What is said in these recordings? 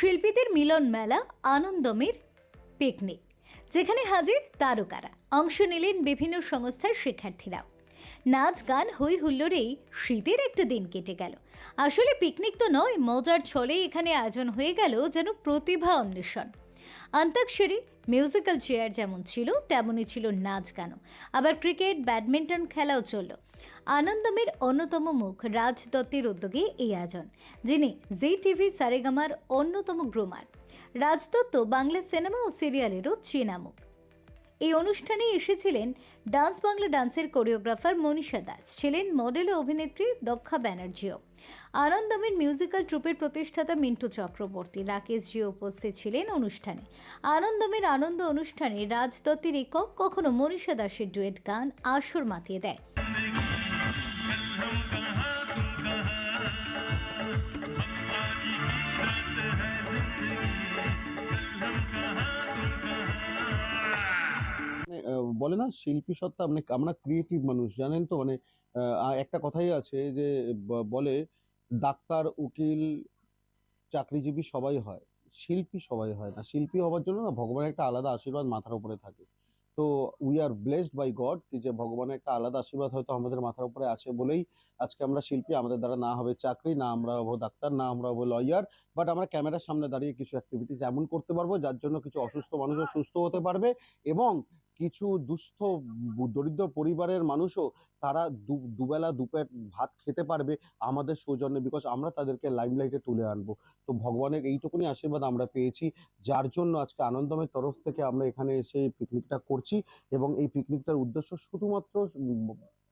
শিল্পীদের মিলন মেলা, আনন্দমের, পিকনিক, যেখানে হাজির তারকারা। অংশ নিলেন বিভিন্ন সংস্থার শিক্ষার্থীরাও। নাচ, গান হই হুল্লোড়েই শীতের একটা দিন কেটে গেল। আসলে পিকনিক তো নয়, মজার ছলে এখানে আয়োজন হয়ে গেল যেন প্রতিভা অন্বেষণ। অন্তাক্ষরী মিউজিক্যাল চেয়ার যেমন ছিল, তেমনই ছিল নাচ গানও। আবার ক্রিকেট ব্যাডমিন্টন খেলাও চলল। আনন্দমের অন্যতম মুখ রাজ দত্তের উদ্যোগে এই আয়োজন, যিনি জি টিভি সারেগামার অন্যতম গ্রুমার। রাজদত্ত বাংলা সিনেমা ও সিরিয়ালেরও চেনা মুখ। এই অনুষ্ঠানে এসেছিলেন ডান্স বাংলা ডান্সের কোরিওগ্রাফার মনীষা দাস, ছিলেন মডেল ও অভিনেত্রী দক্ষা ব্যানার্জিও। আনন্দমের মিউজিক্যাল ট্রুপের প্রতিষ্ঠাতা মিন্টু চক্রবর্তী, রাকেশ জি উপস্থিত ছিলেন অনুষ্ঠানে। আনন্দমের আনন্দ অনুষ্ঠানে রাজদত্তের একক কখনো মনীষা দাসের ডুয়েট গান আসর মাতিয়ে দেয়। বলে না, শিল্পী সত্তা মানে আমরা ক্রিয়েটিভ মানুষ, জানেন তো? মানে একটা কথাই আছে যে বলে ডাক্তার, উকিল, চাকরিজীবী সবাই হয়, শিল্পী সবাই হয় না। শিল্পী হওয়ার জন্য না ভগবানের একটা আলাদা আশীর্বাদ মাথার উপরে থাকে। তো we are blessed by God কি যে ভগবানের একটা আলাদা আশীর্বাদ হয়তো আমাদের মাথার উপরে আছে বলেই আজকে আমরা শিল্পী, আমাদের দ্বারা না হবে চাকরি, না আমরা হব ডাক্তার, না আমরা হব লয়ার বাট আমরা ক্যামেরার সামনে দাঁড়িয়ে কিছু অ্যাক্টিভিটিস এমন করতে পারব, যার জন্য কিছু অসুস্থ মানুষও সুস্থ হতে পারবে এবং কিছু দুস্থ দরিদ্র পরিবারের মানুষও তারা দু- দুবেলা দুপেট ভাত খেতে পারবে আমাদের সৌজন্যে বিকজ আমরা তাদেরকে লাইমলাইটে তুলে আনব। তো ভগবানের এইটুকুনি আশীর্বাদ আমরা পেয়েছি। যার জন্য আজকে আনন্দমের তরফ থেকে আমরা এখানে এসে পিকনিকটা করছি এবং এই পিকনিকটার উদ্দেশ্য শুধুমাত্র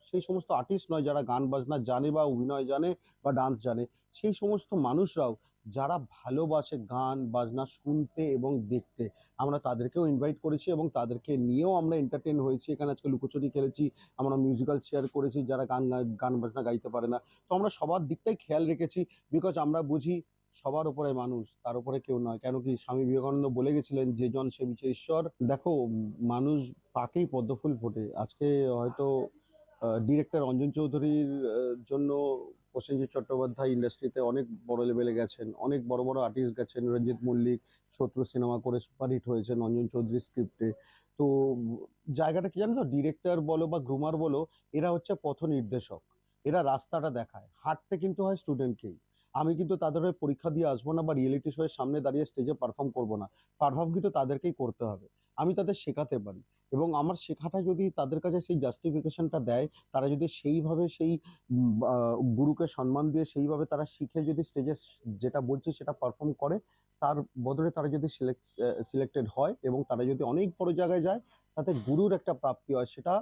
সেই সমস্ত আর্টিস্ট নয় যারা গান বাজনা জানে বা অভিনয় জানে বা ডান্স জানে, সেই সমস্ত মানুষরাও যারা ভালোবাসে গান, বাজনা শুনতে এবং দেখতে, আমরা তাদেরকেও ইনভাইট করেছি এবং তাদেরকে নিয়েও আমরা এন্টারটেন হয়েছি। এখানে আজকে লুকোচুরি খেলেছি, আমরা মিউজিক্যাল চেয়ার করেছি, যারা গান গান বাজনা গাইতে পারে না। তো আমরা সবার দিকটাই খেয়াল রেখেছি বিকজ আমরা বুঝি সবার উপরে মানুষ, তার উপরে কেউ নয়। কেন কি স্বামী বিবেকানন্দ বলে গেছিলেন, যে জন সে ঈশ্বর। দেখো মানুষ পাকেই পদ্মফুল ফোটে। আজকে হয়তো ডিরেক্টর অঞ্জন চৌধুরীর জন্য প্রসেনজিৎ চট্টোপাধ্যায় ইন্ডাস্ট্রিতে অনেক বড় লেভেলে গেছেন, অনেক বড় বড় আর্টিস্ট গেছেন, রঞ্জিত মল্লিক, শত্রু সিনেমা করে সুপারহিট হয়েছেন অঞ্জন চৌধুরীর স্ক্রিপ্টে তো জায়গাটা কি জানো তো? ডিরেক্টর বলো বা গ্রুমার বলো, এরা হচ্ছে পথ নির্দেশক, এরা রাস্তাটা দেখায়, হাঁটতে কিন্তু হয় স্টুডেন্টকেই আমি কিন্তু তাদের হয়ে পরীক্ষা দিয়ে আসব না বা রিয়েলিটি শোয়ের সামনে দাঁড়িয়ে স্টেজে পারফর্ম করব না। পারফর্ম কিন্তু তাদেরকেই করতে হবে। আমি তাদের শেখাতে পারি। এবং আমার শেখাটা যদি তাদের কাছে সেই জাস্টিফিকেশনটা দেয়, তারা যদি সেইভাবে সেই গুরুকে সম্মান দিয়ে সেইভাবে তারা শিখে যদি স্টেজে যেটা বলছে সেটা পারফর্ম করে, তার বদলে তারা যদি সিলেক্ট সিলেক্টেড হয় এবং তারা যদি অনেক বড় জায়গায় যায়, তাতে গুরুর একটা প্রাপ্তি হয়, সেটা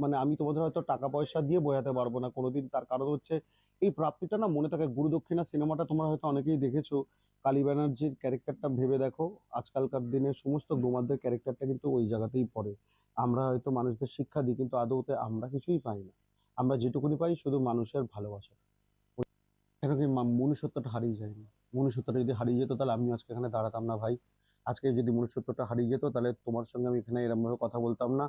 মানে আমি তোমাদের হয়তো টাকা পয়সা দিয়ে বোঝাতে পারব না কোনোদিন, তার কারণ হচ্ছে এই প্রাপ্তিটা না মনে থাকে। গুরু দক্ষিণা সিনেমাটা তোমরা হয়তো অনেকেই দেখেছ। কালী ব্যানার্জির ক্যারেক্টারটা ভেবে দেখো। আজকালকার দিনে সমস্ত গ্রোমারদের ক্যারেক্টারটা কিন্তু ওই জায়গাতেই পড়ে। আমরা হয়তো মানুষদের শিক্ষা দিই, কিন্তু আদৌতে আমরা কিছুই পাই না। আমরা যেটুকুনি পাই শুধু মানুষের ভালোবাসা। কেন কি মনুষ্যত্বটা হারিয়ে যায়নি। মনুষ্যত্বটা যদি হারিয়ে যেত তাহলে আমি আজকে এখানে দাঁড়াতাম না ভাই। আজকে যদি মনুষ্যত্বটা হারিয়ে যেত তাহলে তোমার সঙ্গে আমি এখানে এরকম ভাবে কথা বলতাম না।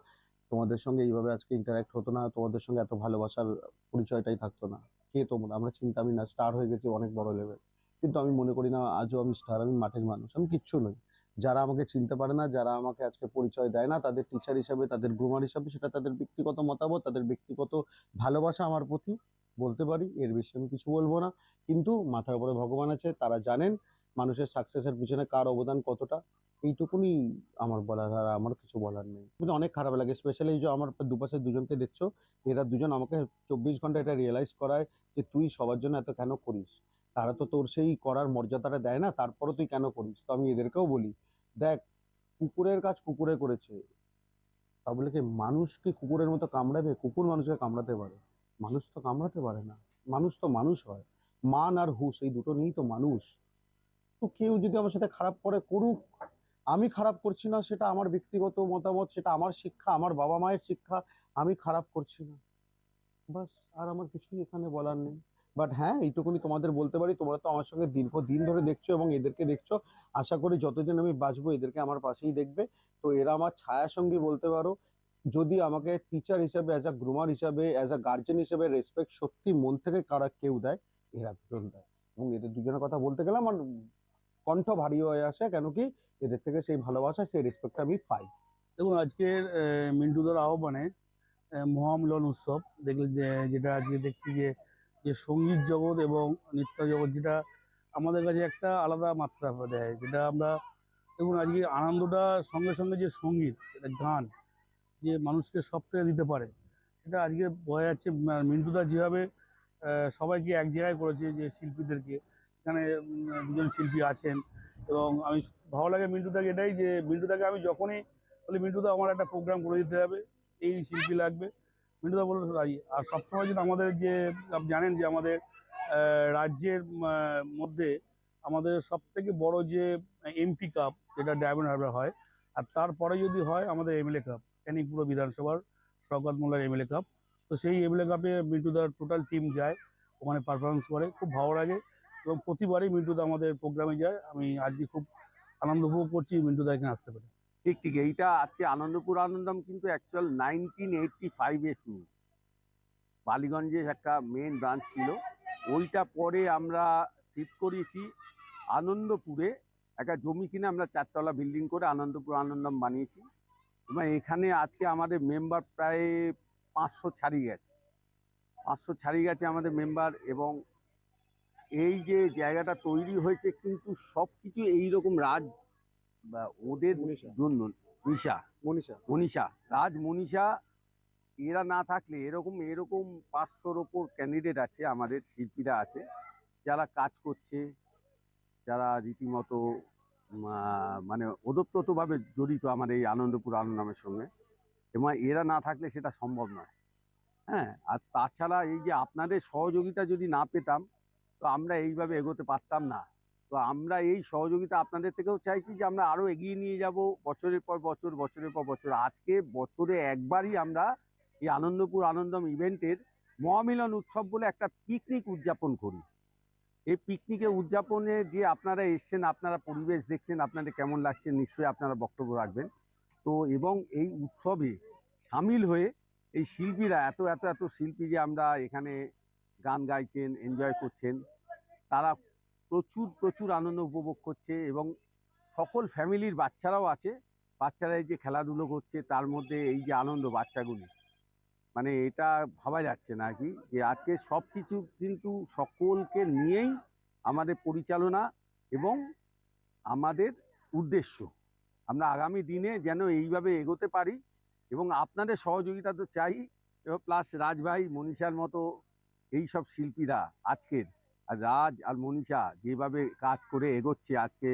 তোমাদের সঙ্গে এইভাবে আজকে ইন্টারাক্ট হতো না, তোমাদের সঙ্গে এত ভালোবাসার পরিচয়টাই থাকতো না। কে তোমরা? আমরা চিন্তামি না স্টার হয়ে গেছি অনেক বড় লেভেল কিন্তু আমি মনে করি না, আজও আমি স্টার আমি মাঠের মানুষ, আমি কিচ্ছু নই। যারা আমাকে চিনতে পারে না, যারা আমাকে আজকে পরিচয় দেয় না, তাদের টিচার হিসাবে, তাদের গ্রুমার হিসাবে, সেটা তাদের ব্যক্তিগত মতামত, তাদের ব্যক্তিগত ভালোবাসা আমার প্রতি, বলতে পারি, এর বেশি আমি কিছু বলব না। কিন্তু মাথার উপরে ভগবান আছে, তারা জানেন মানুষের সাকসেসের পিছনে কার অবদান কতটা। এইটুকুনি আমার বলার, আর আমার কিছু বলার নেই। কিন্তু অনেক খারাপ লাগে স্পেশালি যে আমার দুপাশে দুজনকে দেখছ, এরা দুজন আমাকে চব্বিশ ঘণ্টা এটা রিয়েলাইজ করায় যে তুই সবার জন্য এত কেন করিস? তারা তো তোর সেই করার মর্যাদাটা দেয় না, তারপরও তুই কেন করিস? তো আমি এদেরকেও বলি, দেখ, কুকুরের কাজ কুকুরে করেছে। তা বলে কি, মানুষ কি কুকুরের মতো কামড়াবে? কুকুর মানুষকে কামড়াতে পারে। মানুষ তো কামড়াতে পারে না। মানুষ তো মানুষ হয়। মান আর হুশ, এই দুটো নিয়েই তো মানুষ। তো কেউ যদি আমার সাথে খারাপ করে করুক আমি খারাপ করছি না, সেটা আমার ব্যক্তিগত মতামত, সেটা আমার শিক্ষা, আমার বাবা মায়ের শিক্ষা, আমি খারাপ করছি না। বাস, আর আমার কিছুই এখানে বলার নেই। বাট হ্যাঁ এইটুকুনি তোমাদের বলতে পারি, তোমরা তো আমার সঙ্গে দীর্ঘ দিন ধরে দেখছ এবং এদেরকে দেখছ। আশা করি যতদিন আমি বাঁচবো, এদেরকে আমার পাশেই দেখবে। তো এরা আমার ছায়া সঙ্গী বলতে পারো। যদি আমাকে টিচার হিসাবে অ্যাজ আ গ্রুমার হিসাবে অ্যাজ আ গার্জেন হিসাবে রেসপেক্ট সত্যি মন থেকে কারা কেউ দেয়, এরা দুজন দেয়। এবং এদের দুজনের কথা বলতে গেলে আমার কণ্ঠ ভারী হয়ে আসে কেন কি এদের থেকে সেই ভালোবাসা সেই রেসপেক্ট আমি পাই। দেখুন আজকের মিন্টুদার আহ্বানে আহ, মহামিলন উৎসব দেখলে যেটা আজকে দেখছি যে যে সংগীত জগৎ এবং নৃত্য জগৎ যেটা আমাদের কাছে একটা আলাদা মাত্রা দেয় যেটা আমরা দেখুন আজকে আনন্দটা সঙ্গে সঙ্গে যে সংগীত গান যে মানুষকে সবটা দিতে পারে সেটা আজকে বোঝা যাচ্ছে মিন্টুদা যেভাবে সবাইকে এক জায়গায় করেছে যে শিল্পীদেরকে এখানে দুজন শিল্পী আছেন এবং আমি ভালো লাগে মিন্টুদাকে এটাই যে, মিন্টুদাকে আমি যখনই বলে, মিন্টুদা, আমার একটা প্রোগ্রাম করে দিতে হবে, এই শিল্পী লাগবে। মিন্টুদা বলল, রাজি। আর সবসময় যদি আমাদের যে, আপনি জানেন যে আমাদের রাজ্যের মধ্যে আমাদের সব থেকে বড় যে এমপি কাপ যেটা ডায়মন্ড হারবার হয়, আর তারপরে যদি হয় আমাদের এমএলএ কাপ ক্যানিংপুর বিধানসভার শওকত মোল্লার এমএলএ কাপ তো সেই এমএলএ কাপে মিন্টুদার টোটাল টিম যায়, ওখানে পারফরমেন্স করে, খুব ভালো লাগে। এবং প্রতিবারই মিন্টুদা আমাদের প্রোগ্রামে যায়। আমি আজকে খুব আনন্দ উপভোগ করছি, মিন্টুদা এখানে আসতে পারে। ঠিক ঠিক, এইটা আজকে আনন্দপুর আনন্দম কিন্তু অ্যাকচুয়াল নাইনটিন এইটটি ফাইভে শুরু। বালিগঞ্জে একটা মেন ব্রাঞ্চ ছিল। ওইটা পরে আমরা শিফট করিয়েছি আনন্দপুরে। একটা জমি কিনে আমরা চারতলা বিল্ডিং করে আনন্দপুর আনন্দম বানিয়েছি। এবং এখানে আজকে আমাদের মেম্বার প্রায় পাঁচশো ছাড়িয়ে গেছে। পাঁচশো ছাড়িয়ে গেছে আমাদের মেম্বার এবং এই যে জায়গাটা তৈরি হয়েছে কিন্তু সব কিছু এইরকম রাজ বা ওদের মনীষা। জন্য নিশা। মনীষা। মনীষা। রাজ মনীষা এরা না থাকলে এরকম এরকম পাঁচশোর ওপর ক্যান্ডিডেট আছে আমাদের শিল্পীরা আছে যারা কাজ করছে যারা রীতিমতো মানে ওতপ্রোতভাবে জড়িত আমার এই আনন্দপুর আনন্দমের সঙ্গে। এবং এরা না থাকলে সেটা সম্ভব নয়। হ্যাঁ? আর তাছাড়া এই যে আপনাদের সহযোগিতা যদি না পেতাম তো আমরা এইভাবে এগোতে পারতাম না। তো আমরা এই সহযোগিতা আপনাদের থেকেও চাইছি যে আমরা আরও এগিয়ে নিয়ে যাব বছরের পর বছর, বছরের পর বছর। আজকে বছরে একবারই আমরা এই আনন্দপুর আনন্দম ইভেন্টের মহামিলন উৎসব বলে একটা পিকনিক উদযাপন করি। এই পিকনিকে উদযাপনে যে আপনারা এসছেন, আপনারা পরিবেশ দেখছেন, আপনাদের কেমন লাগছে নিশ্চয়ই আপনারা বক্তব্য রাখবেন। তো এবং এই উৎসবে সামিল হয়ে এই শিল্পীরা, এত এত এত শিল্পী যে আমরা এখানে গান গাইছেন এনজয় করছেন। তারা প্রচুর প্রচুর আনন্দ উপভোগ করছে এবং সকল ফ্যামিলির বাচ্চারাও আছে। বাচ্চারা এই যে খেলাধুলো করছে, তার মধ্যে এই যে আনন্দ বাচ্চাগুলি। মানে এটা ভাবা যাচ্ছে না কি? যে আজকে সব কিছু কিন্তু সকলকে নিয়েই আমাদের পরিচালনা এবং আমাদের উদ্দেশ্য। আমরা আগামী দিনে যেন এইভাবে এগোতে পারি এবং আপনাদের সহযোগিতা তো চাই। এবং প্লাস রাজভাই মনীষার মতো এই সব শিল্পীরা আজকের আর রাজ আর মনীষা যেভাবে কাজ করে এগোচ্ছে আজকে,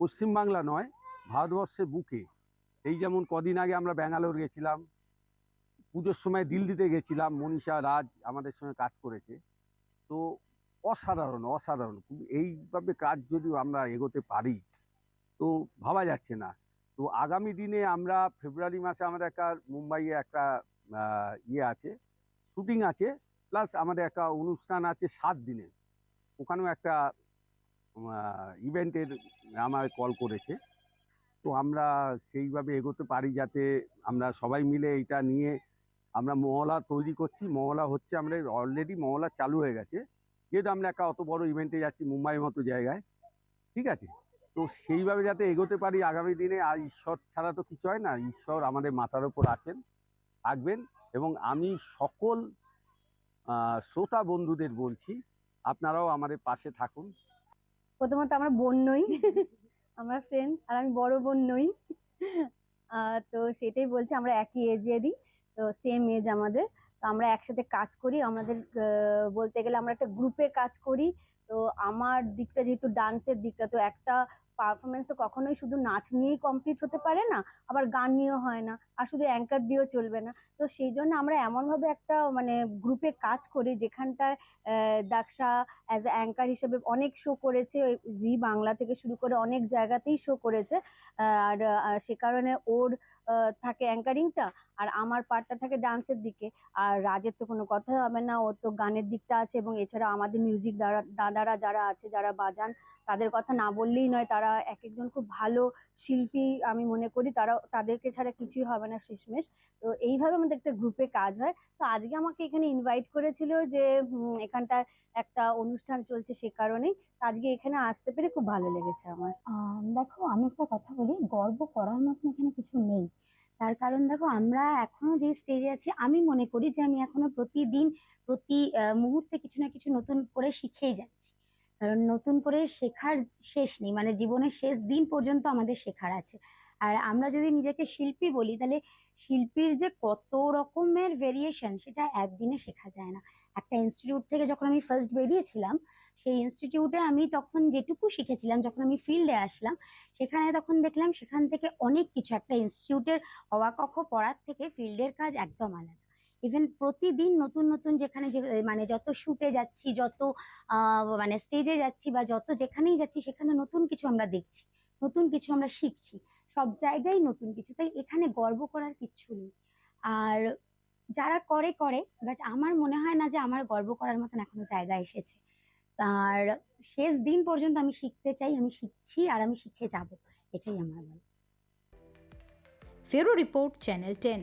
পশ্চিমবাংলা নয়, ভারতবর্ষের বুকে। এই যেমন কদিন আগে আমরা ব্যাঙ্গালোর গেছিলাম, পুজোর সময় দিল্লিতে গেছিলাম, মনীষা, রাজ আমাদের সঙ্গে কাজ করেছে। তো অসাধারণ অসাধারণ। এইভাবে কাজ যদি আমরা এগোতে পারি, তো ভাবা যাচ্ছে না। তো আগামী দিনে আমরা ফেব্রুয়ারি মাসে আমাদের একটা মুম্বাইয়ে একটা ইয়ে আছে, শুটিং আছে, প্লাস আমাদের একটা অনুষ্ঠান আছে সাত দিনে ওখানেও একটা ইভেন্টের আমার কল করেছে। তো আমরা সেইভাবে এগোতে পারি যাতে আমরা সবাই মিলে এটা নিয়ে আমরা মহলা তৈরি করছি। মহলা হচ্ছে আমরা অলরেডি মহলা চালু হয়ে গেছে। যেহেতু আমরা একটা অত বড় ইভেন্টে যাচ্ছি মুম্বাইয়ের মতো জায়গায়, ঠিক আছে? তো সেইভাবে যাতে এগোতে পারি আগামী দিনে, আর ঈশ্বর ছাড়া তো কিছু হয় না। ঈশ্বর আমাদের মাথার ওপর আছেন, থাকবেন এবং আমি সকল শ্রোতা বন্ধুদের বলছি আপনারাও আমার পাশে থাকুন। প্রথমত আমার বোন নই, আমার ফ্রেন্ড আর আমি বড় বোন নই। তো সেটাই বলছি, আমরা একই এজেরই তো সেম এজ আমাদের। তো আমরা একসাথে কাজ করি, আমাদের বলতে গেলে আমরা একটা গ্রুপে কাজ করি। তো আমার দিকটা যেহেতু ডান্সের দিকটা, তো একটা পারফরমেন্স তো কখনোই শুধু নাচ নিয়েই কমপ্লিট হতে পারে না, আবার গান নিয়েও হয় না, আর শুধু অ্যাঙ্কার দিয়েও চলবে না। তো সেই জন্য আমরা এমনভাবে একটা মানে গ্রুপে কাজ করি যেখানটায় দাক্ষা অ্যাজ অ্যাঙ্কার হিসেবে অনেক শো করেছে জি বাংলা থেকে শুরু করে অনেক জায়গাতেই শো করেছে। আর সে কারণে ওর থাকে অ্যাঙ্কারিংটা আর আমার পার্টটা থাকে ডান্সের দিকে আর রাজের তো কোনো কথাই হবে না ও তো গানের দিকটা আছে এবং এছাড়া আমাদের মিউজিক দাদারা যারা আছে যারা বাজান তাদের কথা না বললেই নয় তারা এক একজন খুব ভালো শিল্পী আমি মনে করি তারা তাদেরকে ছাড়া কিছুই হবে না শেষমেশ। তো এইভাবে আমাদের একটা গ্রুপে কাজ হয়। তো আজকে আমাকে এখানে ইনভাইট করেছিল যে উম, এখানটায় একটা অনুষ্ঠান চলছে সে কারণেই। আজকে এখানে আসতে পেরে খুব ভালো লেগেছে আমার। দেখো আমি একটা কথা বলি গর্ব করার মতন এখানে কিছু নেই। তার কারণ দেখো, আমরা এখনও যে স্টেজে আছি, আমি মনে করি যে আমি এখনও প্রতিদিন, প্রতি মুহূর্তে কিছু না কিছু নতুন করে শিখেই যাচ্ছি। কারণ নতুন করে শেখার শেষ নেই মানে জীবনের শেষ দিন পর্যন্ত আমাদের শেখার আছে। আর আমরা যদি নিজেকে শিল্পী বলি, তাহলে শিল্পীর যে কত রকমের ভেরিয়েশন সেটা একদিনে শেখা যায় না। একটা ইনস্টিটিউট থেকে যখন আমি ফার্স্ট বেরিয়েছিলাম সেই ইনস্টিটিউটে আমি তখন যেটুকু শিখেছিলাম, যখন আমি ফিল্ডে আসলাম, সেখানে তখন দেখলাম সেখান থেকে অনেক কিছু, একটা ইনস্টিটিউটের অবাক কক্ষ পড়ার থেকে ফিল্ডের কাজ একদম আলাদা। ইভেন প্রতিদিন নতুন নতুন যেখানে যে মানে যত শুটে যাচ্ছি, যত মানে স্টেজে যাচ্ছি বা যত যেখানেই যাচ্ছি, সেখানে নতুন কিছু আমরা দেখছি, নতুন কিছু আমরা শিখছি। সব জায়গায় নতুন কিছু, তাই এখানে গর্ব করার কিচ্ছু নেই। আর যারা করে করে বাট আমার মনে হয় না যে আমার গর্ব করার মতন এখনও জায়গা এসেছে। আর শেষ দিন পর্যন্ত আমি শিখতে চাই, আমি শিখছি আর আমি শিখে যাব, এটাই আমার ফেরো রিপোর্ট, চ্যানেল টেন।